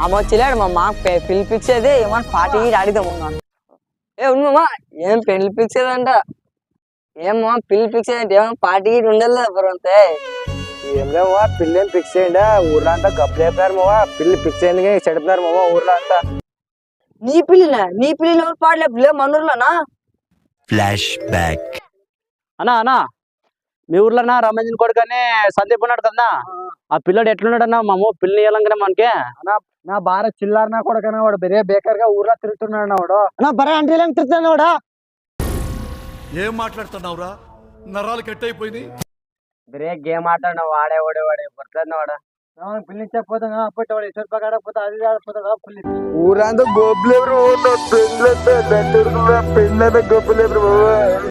మామ వచ్చలేడు మా మామ పె- పిలిపించేది ఏమన్నా పార్టీ గీటి అడిగిదాం ఉన్నాను ఏ ఉన్నమా ఏం పెళ్లి పిలిచేదంట ఏమో పిలిపించేదంటే ఏమో పార్టీ గీటి ఉండదు బరంతే ఏం లేవా పిల్లి ఏం ఫిక్స్ చేయండి ఊర్లో అంతా గబ్బులు అయిపోయారు మావా పిల్లి ఫిక్స్ అయింది చెడుపుతున్నారు మావా ఊర్లో అంతా నీ పిల్లినా నీ పిల్లిని ఎవరు పాడలే పిల్ల మనూర్లోనా ఫ్లాష్ బ్యాక్ అన్నా అన్నా మీ ఊర్లో నా రమేష్ కొడుకు అని సందీప్ ఉన్నాడు కదా ఆ. పిల్లడు ఎట్లున్నాడు అన్న మాము పిల్లని ఇవ్వాలంగానే మనకి. నా బాగా చిల్లారు నా కొడుకన్నా వాడు బరే బేకర్గా ఊర్లో తిరుగుతున్నాడు నా వాడు. అన్నా బరే అంటే తిరుగుతున్నాడు వాడా? ఏం మాట్లాడుతున్నావురా? నరాలు కట్ అయిపోయింది బరే గేమ్ ఆడాడు వాడే వాడే వాడే. పడుతుంది వాడా? పిల్లి చెప్పపోతా అప్పటి వాడు ఇసురు పగాడపోతా అది ఆడపోతా పిల్లి ఊరంతా పెళ్ళంతా పెళ్ళంతా గొబ్బులు ఎవరు